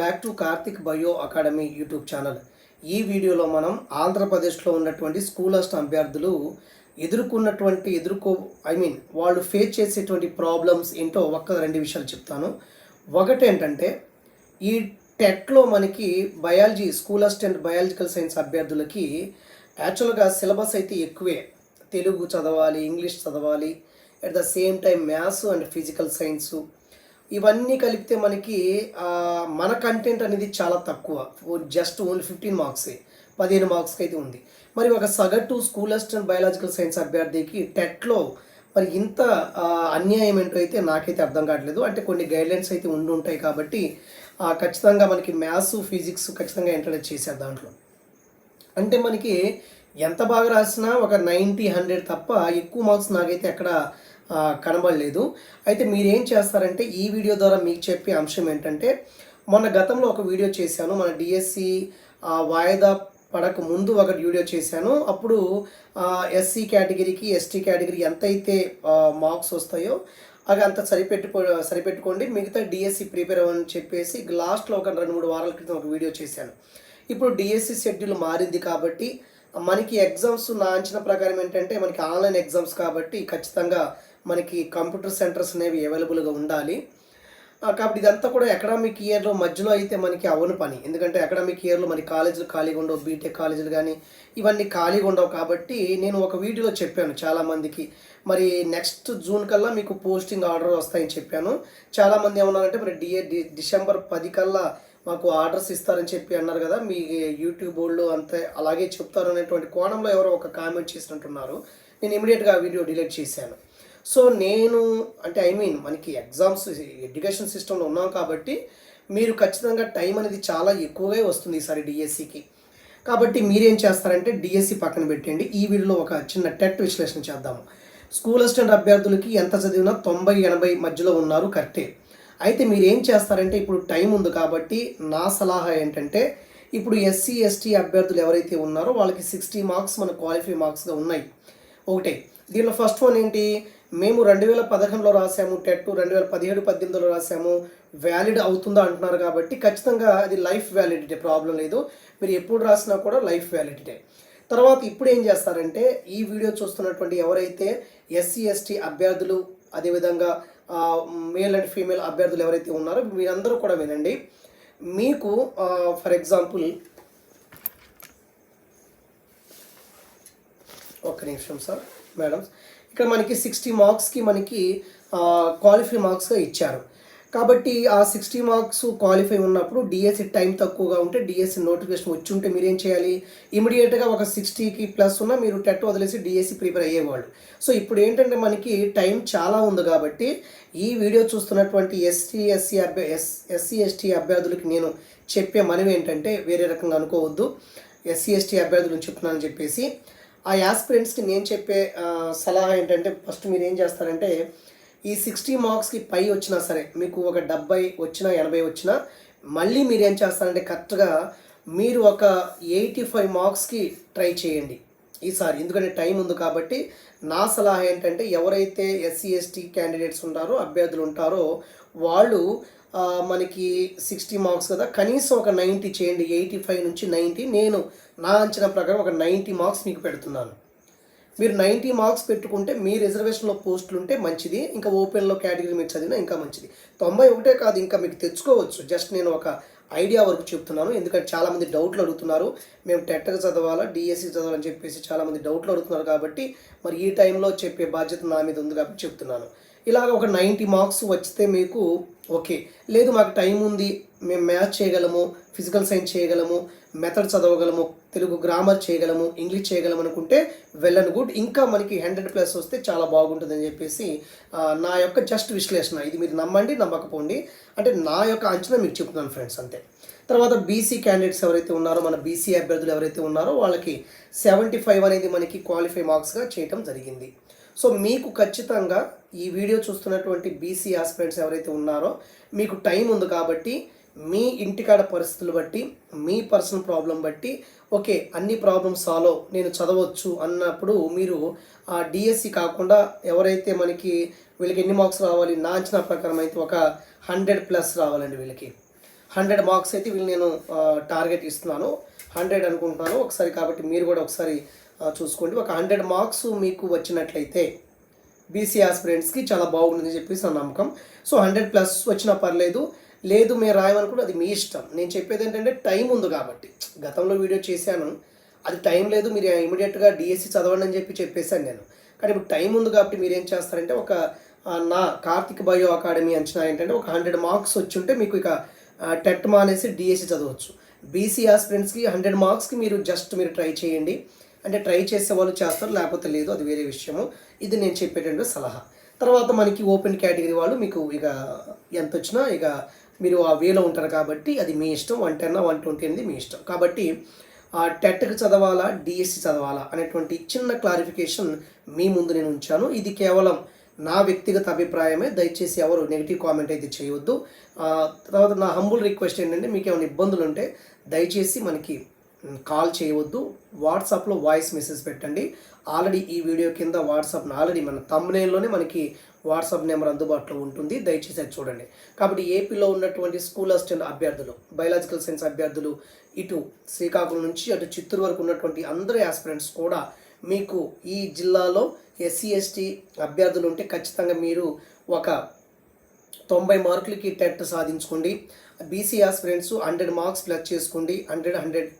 Back to Karthik bio academy YouTube channel. ఈ వీడియోలో మనం ఆంధ్రప్రదేశ్లో ఉన్నటువంటి స్కూలస్ట్ అభ్యర్థులు ఎదుర్కొన్నటువంటి ఎదుర్కో ఐ మీన్ వాళ్ళు ఫేస్ చేసేటువంటి ప్రాబ్లమ్స్ ఏంటో ఒక్క రెండు విషయాలు చెప్తాను. ఒకటి ఏంటంటే ఈ టెట్లో మనకి biology school and biological science అభ్యర్థులకి యాక్చువల్గా సిలబస్ అయితే ఎక్కువే. తెలుగు చదవాలి ఇంగ్లీష్ చదవాలి at the same time maths and physical science. ఇవన్నీ కలిపితే మనకి మన కంటెంట్ అనేది చాలా తక్కువ. జస్ట్ ఓన్లీ ఫిఫ్టీన్ మార్క్సే పదిహేను మార్క్స్కి అయితే ఉంది. మరి ఒక సగటు స్కూల్ అసిస్టెంట్ బయాలజికల్ సైన్స్ అభ్యర్థికి టెట్లో మరి ఇంత అన్యాయం ఏంటో అయితే నాకైతే అర్థం కావట్లేదు. అంటే కొన్ని గైడ్లైన్స్ అయితే ఉండి ఉంటాయి కాబట్టి ఖచ్చితంగా మనకి మ్యాథ్స్ ఫిజిక్స్ ఖచ్చితంగా ఇంట్రడ్యూస్ చేశారు దాంట్లో. అంటే మనకి ఎంత బాగా రాసినా ఒక నైంటీ హండ్రెడ్ తప్ప ఎక్కువ మార్క్స్ నాకైతే ఎక్కడ కనబడలేదు. అయితే మీరేం చేస్తారంటే ఈ వీడియో ద్వారా మీకు చెప్పే అంశం ఏంటంటే మొన్న గతంలో ఒక వీడియో చేశాను. మన డిఎస్సి వాయిదా పడక ముందు ఒక వీడియో చేశాను. అప్పుడు ఎస్సీ కేటగిరీకి ఎస్టీ కేటగిరీ ఎంతైతే మార్క్స్ వస్తాయో అవి అంత సరిపెట్టుకో సరిపెట్టుకోండి. మిగతా డిఎస్సి ప్రిపేర్ అవ్వని చెప్పేసి లాస్ట్లో ఒక రెండు మూడు వారాల క్రితం ఒక వీడియో చేశాను. ఇప్పుడు డిఎస్సి షెడ్యూల్ మారింది కాబట్టి మనకి ఎగ్జామ్స్ నా అంచనా ప్రకారం ఏంటంటే మనకి ఆన్లైన్ ఎగ్జామ్స్ కాబట్టి ఖచ్చితంగా మనకి కంప్యూటర్ సెంటర్స్ అనేవి అవైలబుల్గా ఉండాలి. కాబట్టి ఇదంతా కూడా అకాడమిక్ ఇయర్లో మధ్యలో అయితే మనకి అవని పని. ఎందుకంటే అకాడమిక్ ఇయర్లో మరి కాలేజీలు ఖాళీగా ఉండవు బీటెక్ కాలేజీలు కానీ ఇవన్నీ ఖాళీగా ఉండవు కాబట్టి నేను ఒక వీడియోలో చెప్పాను చాలామందికి. మరి నెక్స్ట్ జూన్ కల్లా మీకు పోస్టింగ్ ఆర్డర్ వస్తాయని చెప్పాను. చాలామంది ఏమన్నారంటే మరి డిఏ డి- డిసెంబర్ పది కల్లా మాకు ఆర్డర్స్ ఇస్తారని చెప్పి అన్నారు కదా మీ యూట్యూబ్ వాళ్ళు అంతే అలాగే చెప్తారు అనేటువంటి కోణంలో ఎవరో ఒక కామెంట్ చేసినట్టున్నారు. నేను ఇమీడియట్గా ఆ వీడియో డిలీట్ చేశాను. సో నేను అంటే ఐ మీన్ మనకి ఎగ్జామ్స్ ఎడ్యుకేషన్ సిస్టంలో ఉన్నాం కాబట్టి మీరు ఖచ్చితంగా టైం అనేది చాలా ఎక్కువగా వస్తుంది ఈసారి డిఎస్సికి కాబట్టి మీరేం చేస్తారంటే డిఎస్సి పక్కన పెట్టండి. ఈ వీడియోలో ఒక చిన్న టెట్ విశ్లేషణ చేద్దాము. స్కూల్ అసిస్టెంట్ అభ్యర్థులకి ఎంత చదివినా తొంభై ఎనభై మధ్యలో ఉన్నారు కరెక్టే అయితే మీరు ఏం చేస్తారంటే ఇప్పుడు టైం ఉంది కాబట్టి నా సలహా ఏంటంటే ఇప్పుడు ఎస్సీ ఎస్టీ అభ్యర్థులు ఎవరైతే ఉన్నారో వాళ్ళకి సిక్స్టీ మార్క్స్ మన క్వాలిఫై మార్క్స్గా ఉన్నాయి. ఒకటే. దీనిలో ఫస్ట్ వన్ ఏంటి? మేము రెండు వేల పదకొండులో రాసాము టెట్ రెండు వేల పదిహేడు పద్దెనిమిదిలో రాసాము వ్యాలిడ్ అవుతుందా అంటున్నారు కాబట్టి ఖచ్చితంగా అది లైఫ్ వ్యాలిడిటీ ప్రాబ్లం లేదు. మీరు ఎప్పుడు రాసినా కూడా లైఫ్ వ్యాలిడిటీ. తర్వాత ఇప్పుడు ఏం చేస్తారంటే ఈ వీడియో చూస్తున్నటువంటి ఎవరైతే ఎస్సీ ఎస్టీ అభ్యర్థులు అదేవిధంగా మేల్ అండ్ ఫీమేల్ అభ్యర్థులు ఎవరైతే ఉన్నారో మీరందరూ కూడా వినండి. మీకు ఫర్ ఎగ్జాంపుల్ ఒక్క నిమిషం సార్ మేడం ఇక్కడ మనకి సిక్స్టీ మార్క్స్కి మనకి క్వాలిఫై మార్క్స్గా ఇచ్చారు. కాబట్టి ఆ సిక్స్టీ మార్క్స్ క్వాలిఫై ఉన్నప్పుడు డిఎస్సి టైం తక్కువగా ఉంటే డిఎస్సి నోటిఫికేషన్ వచ్చి ఉంటే మీరేం చేయాలి? ఇమీడియట్గా ఒక సిక్స్టీకి ప్లస్ ఉన్న మీరు టెట్ వదిలేసి డిఎస్సి ప్రిపేర్ అయ్యేవాళ్ళు. సో ఇప్పుడు ఏంటంటే మనకి టైం చాలా ఉంది కాబట్టి ఈ వీడియో చూస్తున్నటువంటి ఎస్టీ ఎస్సీ అభ్య ఎస్ ఎస్సీ ఎస్టీ అభ్యర్థులకి నేను చెప్పే మనవి ఏంటంటే వేరే రకంగా అనుకోవద్దు. ఎస్సీ ఎస్టీ అభ్యర్థులను చెప్తున్నానని చెప్పేసి ఆ యాస్పిరెంట్స్కి నేను చెప్పే సలహా ఏంటంటే ఫస్ట్ మీరు ఏం చేస్తారంటే ఈ సిక్స్టీ మార్క్స్కి పై వచ్చినా సరే మీకు ఒక డెబ్బై వచ్చినా ఎనభై వచ్చినా మళ్ళీ మీరు ఏం చేస్తారంటే కరెక్ట్గా మీరు ఒక ఎయిటీ ఫైవ్ మార్క్స్కి ట్రై చేయండి. ఈసారి. ఎందుకంటే టైం ఉంది కాబట్టి నా సలహా ఏంటంటే ఎవరైతే ఎస్సీ ఎస్టీ క్యాండిడేట్స్ ఉంటారో అభ్యర్థులు ఉంటారో వాళ్ళు మనకి సిక్స్టీ మార్క్స్ కదా కనీసం ఒక నైంటీ చేయండి. ఎయిటీ ఫైవ్ నుంచి నైంటీ నేను నా అంచనా ప్రకారం ఒక నైంటీ మార్క్స్ మీకు పెడుతున్నాను. మీరు నైంటీ మార్క్స్ పెట్టుకుంటే మీ రిజర్వేషన్లో పోస్టులు ఉంటే మంచిది. ఇంకా ఓపెన్లో కేటగిరీ మీరు చదివినా ఇంకా మంచిది. తొంభై ఒకటే కాదు ఇంకా మీకు తెచ్చుకోవచ్చు. జస్ట్ నేను ఒక ఐడియా వరకు చెప్తున్నాను. ఎందుకంటే చాలామంది డౌట్లు అడుగుతున్నారు. మేము టెట్కి చదవాలా డిఎస్సి చదవాలని చెప్పేసి చాలామంది డౌట్లు అడుగుతున్నారు కాబట్టి మరి ఈ టైంలో చెప్పే బాధ్యత నా మీద ఉంది కాబట్టి చెప్తున్నాను. ఇలాగ ఒక నైంటీ మార్క్స్ వచ్చితే మీకు ఓకే. లేదు మాకు టైం ఉంది మేము మ్యాథ్స్ చేయగలము ఫిజికల్ సైన్స్ చేయగలము మెథడ్ చదవగలము తెలుగు గ్రామర్ చేయగలము ఇంగ్లీష్ చేయగలము అనుకుంటే వెల్ అండ్ గుడ్. ఇంకా మనకి హండ్రెడ్ ప్లస్ వస్తే చాలా బాగుంటుందని చెప్పేసి నా యొక్క జస్ట్ విశ్లేషణ. ఇది మీరు నమ్మండి నమ్మకపోండి. అంటే నా యొక్క అంచనా మీకు చెప్తున్నాను ఫ్రెండ్స్ అంతే. తర్వాత బీసీ క్యాండిడేట్స్ ఎవరైతే ఉన్నారో మన బీసీ అభ్యర్థులు ఎవరైతే ఉన్నారో వాళ్ళకి సెవెంటీ ఫైవ్ అనేది మనకి క్వాలిఫై మార్క్స్గా చేయటం జరిగింది. సో మీకు ఖచ్చితంగా ఈ వీడియో చూస్తున్నటువంటి బీసీ ఆస్పిరెంట్స్ ఎవరైతే ఉన్నారో మీకు టైం ఉంది కాబట్టి మీ ఇంటికాడ పరిస్థితులు బట్టి మీ పర్సనల్ ప్రాబ్లం బట్టి ఓకే అన్ని ప్రాబ్లమ్స్ సాల్వ్ నేను చదవచ్చు అన్నప్పుడు మీరు ఆ డిఎస్సి కాకుండా ఎవరైతే మనకి వీళ్ళకి ఎన్ని మార్క్స్ రావాలి నా అంచనా ప్రకారం అయితే ఒక హండ్రెడ్ ప్లస్ రావాలండి వీళ్ళకి. హండ్రెడ్ మార్క్స్ అయితే వీళ్ళు నేను టార్గెట్ ఇస్తున్నాను. హండ్రెడ్ అనుకుంటున్నాను. ఒకసారి కాబట్టి మీరు కూడా ఒకసారి చూసుకోండి. ఒక హండ్రెడ్ మార్క్స్ మీకు వచ్చినట్లయితే బీసీ ఆస్పిరెంట్స్కి చాలా బాగుంటుందని చెప్పేసి నా నమ్మకం. సో హండ్రెడ్ ప్లస్ వచ్చినా పర్లేదు. లేదు మీరు రాయమనుకుంటే అది మీ ఇష్టం. నేను చెప్పేది ఏంటంటే టైం ఉంది కాబట్టి. గతంలో వీడియో చేశాను. అది టైం లేదు మీరు ఇమీడియట్గా డిఎస్సి చదవండి అని చెప్పి చెప్పేశాను నేను. కానీ ఇప్పుడు టైం ఉంది కాబట్టి మీరు ఏం చేస్తారంటే ఒక నా కార్తిక్ బయో అకాడమీ అంచనా ఏంటంటే ఒక హండ్రెడ్ మార్క్స్ వచ్చి ఉంటే మీకు ఇక టెట్ మానేసి డిఎస్సి చదవచ్చు. బీసీ ఆస్పిరెంట్స్కి హండ్రెడ్ మార్క్స్కి మీరు జస్ట్ మీరు ట్రై చేయండి. అంటే ట్రై చేసే వాళ్ళు చేస్తారు లేకపోతే లేదు అది వేరే విషయము. ఇది నేను చెప్పేటటువంటి సలహా. తర్వాత మనకి ఓపెన్ కేటగిరీ వాళ్ళు మీకు ఇక ఎంత వచ్చినా ఇక మీరు ఆ వేలో ఉంటారు కాబట్టి అది మీ ఇష్టం వన్ టెన్ వన్ ట్వంటీ అనేది మీ ఇష్టం. కాబట్టి ఆ టెట్కి చదవాలా డిఎస్సి చదవాలా అనేటువంటి చిన్న క్లారిఫికేషన్ మీ ముందు నేను ఉంచాను. ఇది కేవలం నా వ్యక్తిగత అభిప్రాయమే. దయచేసి ఎవరు నెగిటివ్ కామెంట్ అయితే చేయవద్దు తర్వాత నా హంబుల్ రిక్వెస్ట్ ఏంటంటే మీకు ఏమైనా ఇబ్బందులు ఉంటే దయచేసి మనకి కాల్ చేయవద్దు. వాట్సాప్లో వాయిస్ మెసేజ్ పెట్టండి. ఆల్రెడీ ఈ వీడియో కింద వాట్సాప్ ఆల్రెడీ మన తమ్నేల్లోనే మనకి వాట్సాప్ నెంబర్ అందుబాటులో ఉంటుంది. దయచేసి అది చూడండి. కాబట్టి ఏపీలో ఉన్నటువంటి స్కూల్ అసిస్టెంట్ అభ్యర్థులు బయలాజికల్ సైన్స్ అభ్యర్థులు ఇటు శ్రీకాకుళం నుంచి అటు చిత్తూరు వరకు ఉన్నటువంటి అందరు ఆస్పిరెంట్స్ కూడా మీకు ఈ జిల్లాలో ఎస్సీ ఎస్టీ అభ్యర్థులు ఉంటే ఖచ్చితంగా మీరు ఒక తొంభై మార్కులకి TET సాధించుకోండి. BC aspirants hundred marks plus చేసుకోండి. Hundred hundred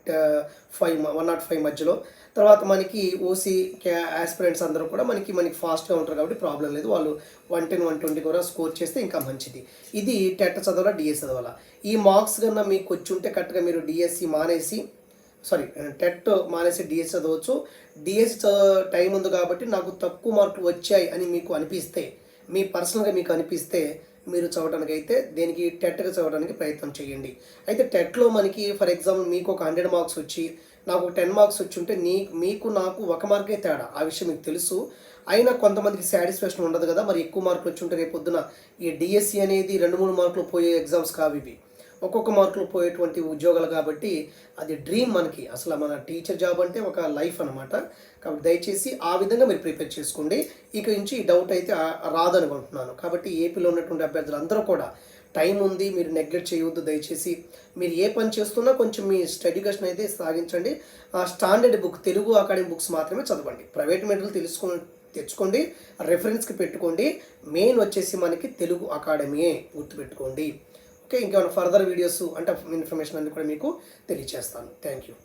five one nought five మధ్యలో. తర్వాత మనకి ఓసీ ఆస్పిరెంట్స్ అందరూ కూడా మనకి మనకి ఫాస్ట్గా ఉంటారు కాబట్టి ప్రాబ్లం లేదు. వాళ్ళు వన్ టెన్ వన్ ట్వంటీ కూడా స్కోర్ చేస్తే ఇంకా మంచిది. ఇది టెట్ చదవాలా డిఎస్ చదవాలా? ఈ మార్క్స్ కన్నా మీకు వచ్చి ఉంటే కరెక్ట్గా మీరు డిఎస్సి మానేసి సారీ టెట్ మానేసి డిఎస్ చదవచ్చు. డిఎస్ టైం ఉంది కాబట్టి నాకు తక్కువ మార్కులు వచ్చాయి అని మీకు అనిపిస్తే మీ పర్సనల్గా మీకు అనిపిస్తే మీరు చదవడానికి అయితే దేనికి టెట్గా చదవడానికి ప్రయత్నం చేయండి. అయితే టెట్లో మనకి ఫర్ ఎగ్జాంపుల్ మీకు ఒక హండ్రెడ్ మార్క్స్ వచ్చి నాకు టెన్ మార్క్స్ వచ్చి ఉంటే నీ మీకు నాకు ఒక మార్కే తేడా. ఆ విషయం మీకు తెలుసు. అయినా కొంతమందికి సాటిస్ఫాక్షన్ ఉండదు కదా. మరి ఎక్కువ మార్కులు వచ్చి ఉంటే రేపు పొద్దున ఈ డిఎస్సి అనేది రెండు మూడు మార్కులు పోయే ఎగ్జామ్స్ కావు ఇవి. ఒక్కొక్క మార్కులు పోయేటువంటి ఉద్యోగాలు కాబట్టి అది డ్రీమ్ మనకి. అసలు మన టీచర్ జాబ్ అంటే ఒక లైఫ్ అనమాట కాబట్టి దయచేసి ఆ విధంగా మీరు ప్రిపేర్ చేసుకోండి. ఇక నుంచి ఈ డౌట్ అయితే రాదనుకుంటున్నాను. కాబట్టి ఏపీలో ఉన్నటువంటి అభ్యర్థులు అందరూ కూడా టైం ఉంది మీరు నెగ్లెక్ట్ చేయవద్దు దయచేసి. మీరు ఏ పని చేస్తున్నా కొంచెం మీ స్టడీ అయితే సాగించండి. ఆ standard book Telugu academy books మాత్రమే చదవండి. ప్రైవేట్ మెటీరియల్ తెలుసుకో తెచ్చుకోండి రెఫరెన్స్కి పెట్టుకోండి. మెయిన్ వచ్చేసి మనకి తెలుగు అకాడమీయే గుర్తుపెట్టుకోండి. ఓకే ఇంకేమైనా ఫర్దర్ వీడియోస్ అంటే ఇన్ఫర్మేషన్ అన్ని కూడా మీకు తెలియజేస్తాను థ్యాంక్ యూ